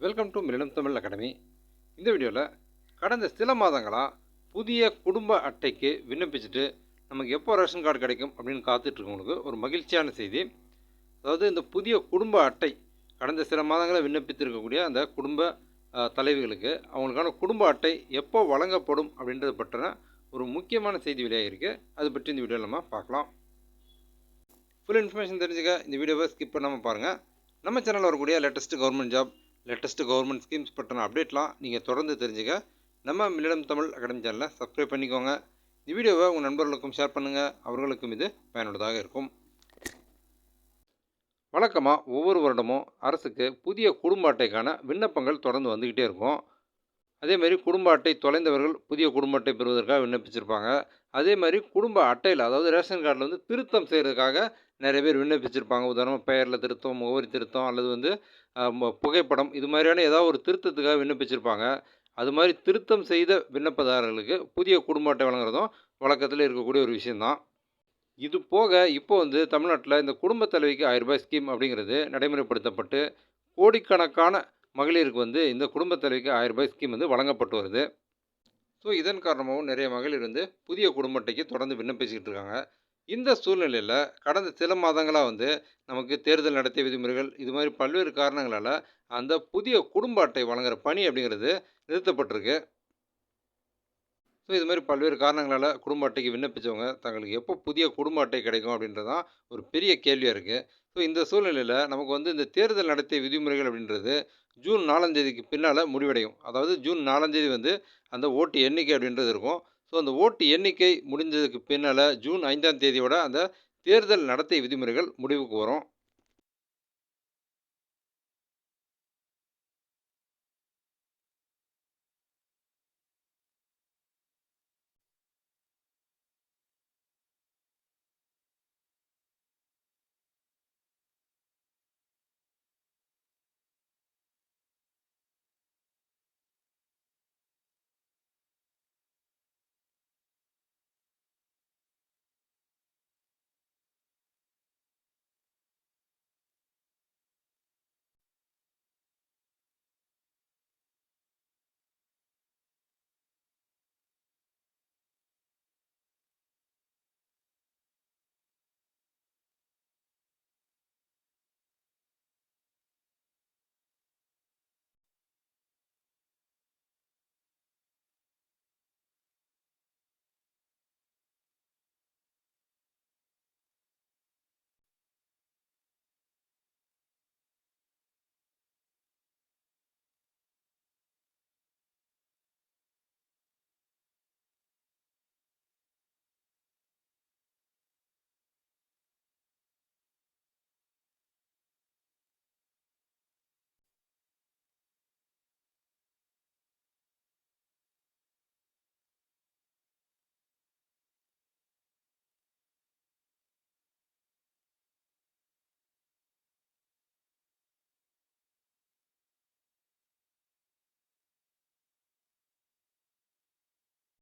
Welcome to millennium Tamil academy இந்த வீடியோவில் கடந்த சில மாதங்களாக புதிய குடும்ப அட்டைக்கு விண்ணப்பிச்சுட்டு நமக்கு எப்போ ரேஷன் கார்டு கிடைக்கும் அப்படின்னு காத்துட்ருக்கவங்களுக்கு ஒரு மகிழ்ச்சியான செய்தி. அதாவது இந்த புதிய குடும்ப அட்டை கடந்த சில மாதங்களை விண்ணப்பித்திருக்கக்கூடிய அந்த குடும்ப தலைவிகளுக்கு அவங்களுக்கான குடும்ப அட்டை எப்போ வழங்கப்படும் அப்படின்றது பற்றின ஒரு முக்கியமான செய்தி வெளியாக இருக்குது அது பற்றி இந்த வீடியோவில் நம்ம பார்க்கலாம். ஃபுல் இன்ஃபர்மேஷன் தெரிஞ்சுக்க இந்த வீடியோவை ஸ்கிப் பண்ணாமல் பாருங்கள் நம்ம சேனலில் வரக்கூடிய latest government job latest government schemes பற்றின அப்டேட்லாம் நீங்கள் தொடர்ந்து தெரிஞ்சுக்க. நம்ம மில்லிடம் தமிழ் அகாடமி சேனலை சப்ஸ்கிரைப் பண்ணிக்கோங்க. இந்த வீடியோவை உங்கள் நண்பர்களுக்கும் ஷேர் பண்ணுங்கள் அவர்களுக்கும் இது பயனுள்ளதாக இருக்கும். வழக்கமாக ஒவ்வொரு வருடமும் அரசுக்கு புதிய குடும்ப அட்டைக்கான விண்ணப்பங்கள் தொடர்ந்து வந்துக்கிட்டே இருக்கும். அதேமாதிரி குடும்ப அட்டை தொலைந்தவர்கள் புதிய குடும்ப அட்டை பெறுவதற்காக விண்ணப்பிச்சிருப்பாங்க. அதே மாதிரி குடும்ப அட்டையில் அதாவது ரேஷன் கார்டில் வந்து திருத்தம் செய்கிறதுக்காக நிறைய பேர் விண்ணப்பிச்சிருப்பாங்க. உதாரணமாக பெயரில் திருத்தம் முகவரி திருத்தம் அல்லது வந்து புகைப்படம் இது மாதிரியான ஏதாவது ஒரு திருத்தத்துக்காக விண்ணப்பிச்சிருப்பாங்க. அது மாதிரி திருத்தம் செய்த விண்ணப்பதாரர்களுக்கு புதிய குடும்ப அட்டை வழங்குறதும் வழக்கத்தில் இருக்கக்கூடிய ஒரு விஷயந்தான் இது போக இப்போ வந்து தமிழ்நாட்டில் இந்த குடும்ப தலைவிக்கு ஆயிரம் ரூபாய் ஸ்கீம் அப்படிங்கிறது நடைமுறைப்படுத்தப்பட்டு கோடிக்கணக்கான மகளிருக்கு வந்து இந்த குடும்ப தலைவிக்கு ஆயிரம் ரூபாய் ஸ்கீம் வந்து வழங்கப்பட்டு வருது. ஸோ இதன் காரணமாகவும் நிறைய மகளிர் வந்து புதிய குடும்ப அட்டைக்கு தொடர்ந்து விண்ணப்பிச்சுக்கிட்டு இருக்காங்க. இந்த சூழ்நிலையில் கடந்த சில மாதங்களாக வந்து நமக்கு தேர்தல் நடத்திய விதிமுறைகள் இது மாதிரி பல்வேறு காரணங்களால் அந்த புதிய குடும்ப அட்டை வழங்குற பணி அப்படிங்கிறது நிறுத்தப்பட்டிருக்கு. ஸோ இது மாதிரி பல்வேறு காரணங்களால் குடும்ப அட்டைக்கு விண்ணப்பித்தவங்க தங்களுக்கு எப்போ புதிய குடும்ப அட்டை கிடைக்கும் அப்படின்றதான் ஒரு பெரிய கேள்வியாக இருக்குது ஸோ இந்த சூழ்நிலையில் நமக்கு வந்து இந்த தேர்தல் நடத்திய விதிமுறைகள் அப்படின்றது ஜூன் நாலாம் தேதிக்கு பின்னால் முடிவடையும். அதாவது ஜூன் நாலாம் தேதி வந்து அந்த ஓட்டு எண்ணிக்கை அப்படின்றது இருக்கும். ஸோ அந்த ஓட்டு எண்ணிக்கை முடிஞ்சதுக்கு பின்னால் ஜூன் ஐந்தாம் தேதியோட அந்த தேர்தல் நடத்தை விதிமுறைகள் முடிவுக்கு வரும்.